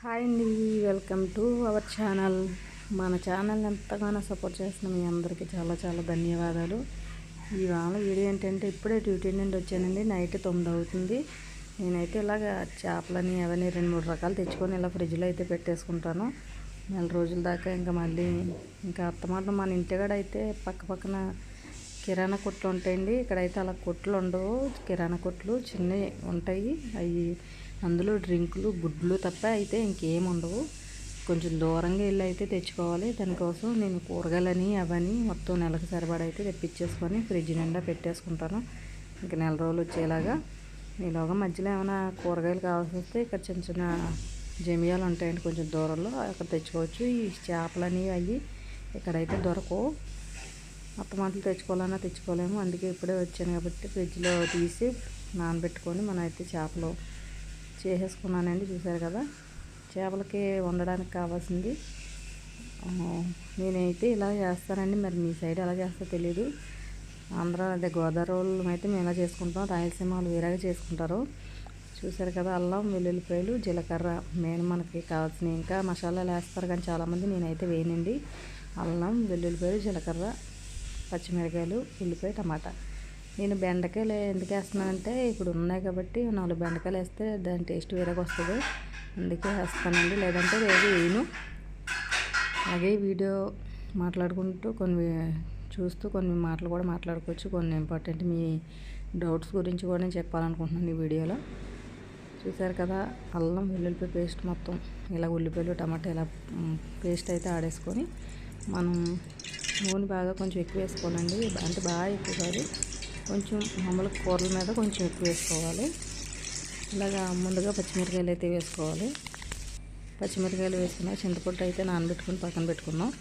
Hi అండి welcome to our channel. మన channel ఎంతగానో సపోర్ట్ చేస్తున్న మీ అందరికీ చాలా చాలా ధన్యవాదాలు. ఇవాళ వీడియో ఏంటంటే ఇప్పుడే డ్యూటీ నుండి వచ్చానండి. నైట్ తొమ్మిది అవుతుంది. నేనైతే ఇలాగ చేపలని అవన్నీ రెండు మూడు రకాలు తెచ్చుకొని ఇలా ఫ్రిడ్జ్లో అయితే పెట్టేసుకుంటాను. నెల రోజుల దాకా ఇంకా మళ్ళీ ఇంకా అత్తమాట మన ఇంటికాడ అయితే పక్క పక్కన కిరాణా కొట్లు ఉంటాయండి. ఇక్కడైతే అలా కొట్లు ఉండవు. కిరాణా కొట్లు చిన్నవి ఉంటాయి. అవి అందులో డ్రింకులు గుడ్లు తప్ప అయితే ఇంకేం ఉండవు. కొంచెం దూరంగా వెళ్ళి అయితే తెచ్చుకోవాలి. దానికోసం నేను కూరగాయలని అవన్నీ మొత్తం నెలకు సరిపడైతే తెప్పించేసుకొని ఫ్రిడ్జ్ నిండా పెట్టేసుకుంటాను. ఇంకా నెల రోజులు వచ్చేలాగా. ఈలోగా మధ్యలో ఏమైనా కూరగాయలు కావాల్సి వస్తే ఇక్కడ చిన్న చిన్న జమియాలు ఉంటాయండి కొంచెం దూరంలో. అక్కడ తెచ్చుకోవచ్చు. ఈ చేపలని అవి ఇక్కడైతే దొరకవు. అత్తమాటలు తెచ్చుకోవాలన్నా తెచ్చుకోలేము. అందుకే ఇప్పుడే వచ్చాను కాబట్టి ఫ్రిడ్జ్లో తీసి నానబెట్టుకొని మనం అయితే చేపలు చేసేసుకున్నానండి. చూసారు కదా? చేపలకి వండడానికి కావాల్సింది. నేనైతే ఇలా చేస్తానండి. మరి మీ సైడ్ ఎలా చేస్తా తెలియదు ఆంధ్ర అదే గోదావరి వాళ్ళు అయితే మేము ఎలా చేసుకుంటాం? రాయలసీమ వాళ్ళు వేరేగా చేసుకుంటారు. చూసారు కదా? అల్లం వెల్లుల్లిపాయలు జీలకర్ర మెయిన్ మనకి కావాల్సిన ఇంకా మసాలాలు వేస్తారు కానీ చాలామంది నేనైతే వేయనండి. అల్లం వెల్లుల్లిపాయలు జీలకర్ర పచ్చిమిరకాయలు ఉల్లిపాయ టమాటా. నేను బెండకాయలు ఎందుకు వేస్తున్నానంటే ఇప్పుడు ఉన్నాయి కాబట్టి నాలుగు బెండకాయలు వేస్తే దాని టేస్ట్ వేరేగా వస్తుంది. అందుకే వేస్తానండి. లేదంటే వేరే వేయను. అలాగే వీడియో మాట్లాడుకుంటూ కొన్ని చూస్తూ కొన్ని మాటలు కూడా మాట్లాడుకోవచ్చు. కొన్ని ఇంపార్టెంట్ మీ డౌట్స్ గురించి కూడా నేను చెప్పాలనుకుంటున్నాను ఈ వీడియోలో. చూసారు కదా అల్లం వెల్లుల్లిపాయ పేస్ట్ మొత్తం. ఇలా ఉల్లిపాయలు టమాటా ఇలా పేస్ట్ అయితే ఆడేసుకొని మనం నూనె బాగా కొంచెం ఎక్కువ వేసుకోవాలండి. అంటే బాగా ఎక్కువ కాదు. కొంచెం మామూలు కూరల మీద కొంచెం ఎక్కువ వేసుకోవాలి. ఇలాగా ముందుగా పచ్చిమిరకాయలు అయితే వేసుకోవాలి. పచ్చిమిరకాయలు వేసుకున్నా చింతపొట్టు అయితే నానబెట్టుకుని పక్కన పెట్టుకున్నాం.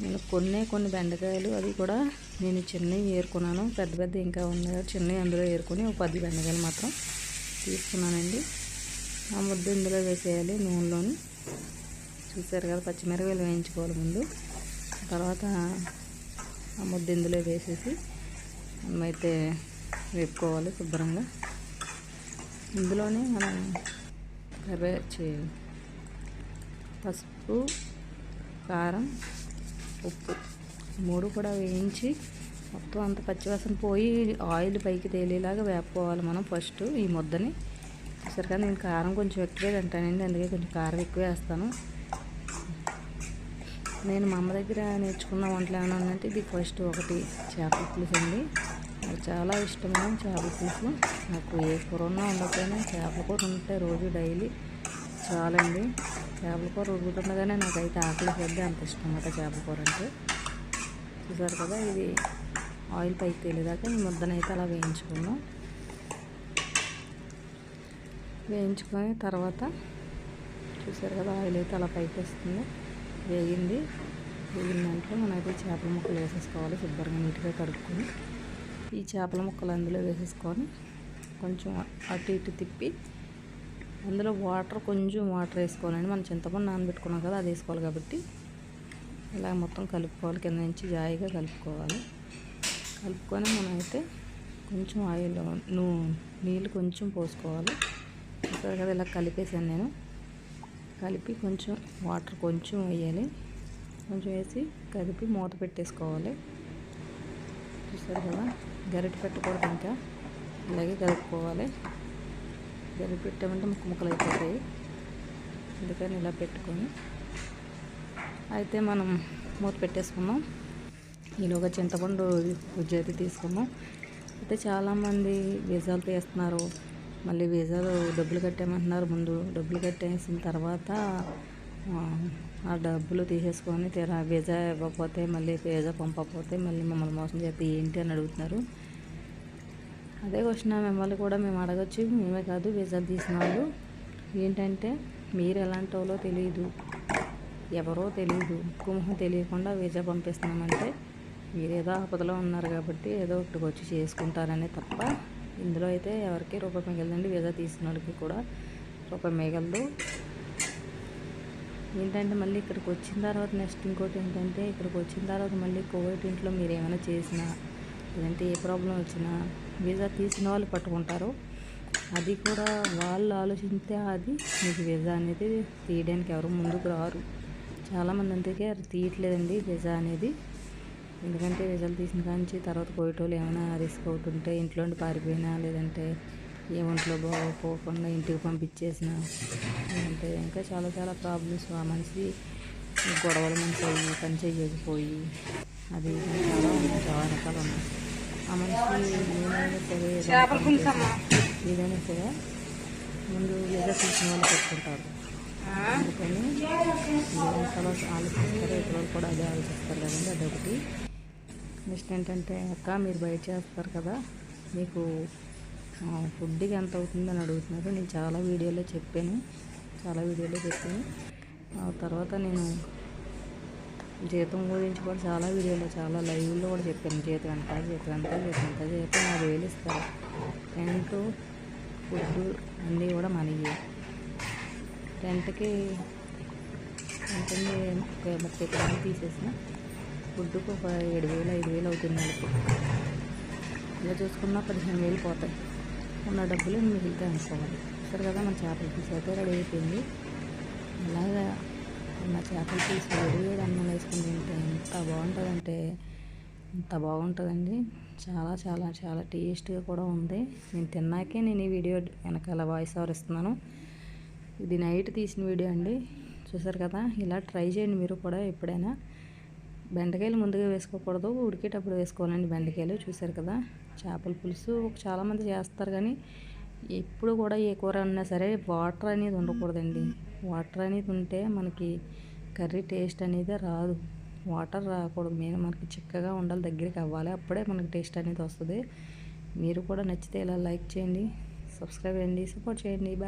నేను కొన్ని కొన్ని బెండకాయలు అది కూడా నేను చిన్నవి ఏరుకున్నాను. పెద్ద పెద్ద ఇంకా ఉన్నాయి. చిన్నవి అందులో ఏరుకొని ఒక పది బెండకాయలు మాత్రం తీసుకున్నానండి. ఆ ముద్ద ఇందులో వేసేయాలి నూనెలోని. చూసారు కదా పచ్చిమిరకాయలు వేయించుకోవాలి ముందు. తర్వాత ఆ ముద్ద ఇందులో వేసేసి మనమైతే వేపుకోవాలి శుభ్రంగా. ఇందులోనే మనం కర్రీ పసుపు కారం ఉప్పు మూడు కూడా వేయించి మొత్తం అంత పచ్చివాసన పోయి ఆయిల్ పైకి తేలేలాగా వేపుకోవాలి మనం ఫస్ట్ ఈ ముద్దని. సరిగా నేను కారం కొంచెం ఎక్కువే తింటానండి అందుకే కొంచెం కారం ఎక్కువ వేస్తాను. నేను మా అమ్మ దగ్గర నేర్చుకున్న వంటలు ఏమన్నా అంటే ఇది ఫస్ట్ ఒకటి చేపల పులుసు అండి. నాకు చాలా ఇష్టమైన చేపల పులుసు. నాకు ఏ కూర ఉన్నా ఉండకపోయినా చేపల కూర ఉంటే రోజు డైలీ చాలండి. చేపల కూర ఉడుకుతుండగానే నాకైతే ఆకలి పెద్ద అంత ఇష్టం అన్నమాట చేపల కూర అంటే. చూసారు కదా ఇది ఆయిల్ పైకి తెలియదాకా ఈ ముద్దనైతే అలా వేయించుకున్నాం. వేయించుకొని తర్వాత చూసారు కదా ఆయిల్ అయితే అలా పైకి వస్తుంది. వేగింది. వేగిన దాంట్లో మనమైతే చేపల ముక్కలు వేసేసుకోవాలి. శుభ్రంగా నీట్గా కడుక్కొని ఈ చేపల ముక్కలు అందులో వేసేసుకొని కొంచెం అటు ఇటు తిప్పి అందులో వాటర్ కొంచెం వాటర్ వేసుకోవాలండి. మనం చింతపండు నానబెట్టుకున్నాం కదా అది వేసుకోవాలి కాబట్టి ఇలా మొత్తం కలుపుకోవాలి. కింద నుంచి జాయిగా కలుపుకోవాలి. కలుపుకొని మనం అయితే కొంచెం ఆయిల్ నూ నీళ్ళు కొంచెం పోసుకోవాలి. ఇక్కడ కదా ఇలా కలిపేసాను నేను. కలిపి కొంచెం వాటర్ కొంచెం వేయాలి. కొంచెం వేసి కలిపి మూత పెట్టేసుకోవాలి. చూసారు కదా? గరిటె పెట్టకూడదు ఇంకా. ఇలాగే కలుపుకోవాలి. గరిటె పెట్టామంటే ముక్క ముక్కలు అయిపోతాయి. అందుకని ఇలా పెట్టుకొని అయితే మనం మూత పెట్టేసుకున్నాం ఈలోగా చింతపండు గుజ్జు అయితే తీసుకున్నాం అయితే చాలామంది విజాలు తీస్తున్నారు మళ్ళీ వీసాలో డబ్బులు కట్టేమంటున్నారు ముందు డబ్బులు కట్టేసిన తర్వాత ఆ డబ్బులు తీసేసుకొని తీరా వీసా ఇవ్వకపోతే మళ్ళీ వీసా పంపకపోతే మళ్ళీ మమ్మల్ని మోసం చేస్తే ఏంటి అని అడుగుతున్నారు. అదే క్వశ్చన్ మిమ్మల్ని కూడా మేము అడగచ్చు. మేమే కాదు వీసా తీసిన వాళ్ళు. ఏంటంటే మీరు ఎలాంటి వాళ్ళో తెలియదు ఎవరో తెలియదు కుమహం తెలియకుండా వీసా పంపిస్తున్నామంటే మీరు ఏదో ఆపదలో ఉన్నారు కాబట్టి ఏదో ఒకటి వచ్చి చేసుకుంటారనే తప్ప ఇందులో అయితే ఎవరికి రూపాయి మిగలదండి. వీసా తీసిన వాళ్ళకి కూడా రూపాయి మిగలదు. ఏంటంటే మళ్ళీ ఇక్కడికి వచ్చిన తర్వాత నెక్స్ట్ ఇంకోటి ఏంటంటే ఇక్కడికి వచ్చిన తర్వాత మళ్ళీ కోవిడ్ ఇంట్లో మీరు ఏమైనా చేసినా లేదంటే ఏ ప్రాబ్లం వచ్చినా వీసా తీసిన వాళ్ళు పట్టుకుంటారు. అది కూడా వాళ్ళు ఆలోచిస్తే అది మీకు విజా అనేది తీయడానికి ఎవరు ముందుకు రారు. చాలామంది అందుకే తీయట్లేదండి విజా అనేది. ఎందుకంటే విజాలు తీసిన కాంచి తర్వాత పోయేటోళ్ళు ఏమైనా రిస్క్ అవుతుంటే ఇంట్లో పారిపోయినా లేదంటే ఏ ఒంట్లో బాగోపోకుండా ఇంటికి పంపించేసిన లేదంటే ఇంకా చాలా చాలా ప్రాబ్లమ్స్ ఆ మనిషి గొడవల మనిషి అయ్యి పని చేయకపోయి అది చాలా చాలా రకాలు ఉన్నాయి. ఆ మనిషి సరే ఏదైనా చేసి- ఏదైనా సరే ముందు ఏదో తీసిన వాళ్ళు పెట్టుకుంటారు. అందుకని చాలా ఆలోచిస్తారు ఇతరులు కూడా అదే ఆలోచిస్తారు కదండి అదొకటి. నెక్స్ట్ ఏంటంటే అక్క మీరు బయట చేస్తారు కదా మీకు ఫుడ్కి ఎంత అవుతుందని అడుగుతున్నారు. నేను చాలా వీడియోలో చెప్పాను. చాలా వీడియోలో చెప్పాను. ఆ తర్వాత నేను జీతం గురించి కూడా చాలా వీడియోలో చాలా లైవ్లో కూడా చెప్పాను. జీతం ఎంత జీతం ఎంత జీతం ఎంత జీతం నాలుగు వేలు ఇస్తారు. రెంట్ ఫుడ్ అన్నీ కూడా మనవి టెంట్కి ఎంత ఒక ముప్పై తొమ్మిది తీసేసిన ఫుడ్కి ఒక ఏడు వేలు ఐదు వేలు అవుతుంది ఇలా చూసుకున్నా పదిహేను వేలు పోతాయి. ఉన్న డబ్బులు మిగిలితే అనుకోవాలి. సరే కదా మన చేపల పులుసు అయితే రెడీ అయిపోయింది. అలాగా ఉన్న చేపల పులుసు వేడి వేడి అన్నం వేసుకుని తింటే ఎంత బాగుంటుందంటే ఎంత బాగుంటుందండి. చాలా చాలా చాలా టేస్ట్గా కూడా ఉంది. నేను తిన్నాకే నేను ఈ వీడియో వెనకాల వాయిస్ ఓవర్ ఇస్తున్నాను. ఇది నైట్ తీసిన వీడియో అండి. చూసారు కదా ఇలా ట్రై చేయండి మీరు కూడా ఎప్పుడైనా. బెండకాయలు ముందుగా వేసుకోకూడదు ఉడికేటప్పుడు వేసుకోవాలండి బెండకాయలు. చూసారు కదా చేపల పులుసు చాలామంది చేస్తారు కానీ ఎప్పుడు కూడా ఏ కూర ఉన్నా సరే వాటర్ అనేది ఉండకూడదండి. వాటర్ అనేది ఉంటే మనకి కర్రీ టేస్ట్ అనేది రాదు. వాటర్ రాకూడదు. మెయిన్ మనకి చిక్కగా ఉండాలి దగ్గరికి అవ్వాలి. అప్పుడే మనకి టేస్ట్ అనేది వస్తుంది. మీరు కూడా నచ్చితే ఇలా లైక్ చేయండి సబ్స్క్రైబ్ చేయండి సపోర్ట్ చేయండి. బాయ్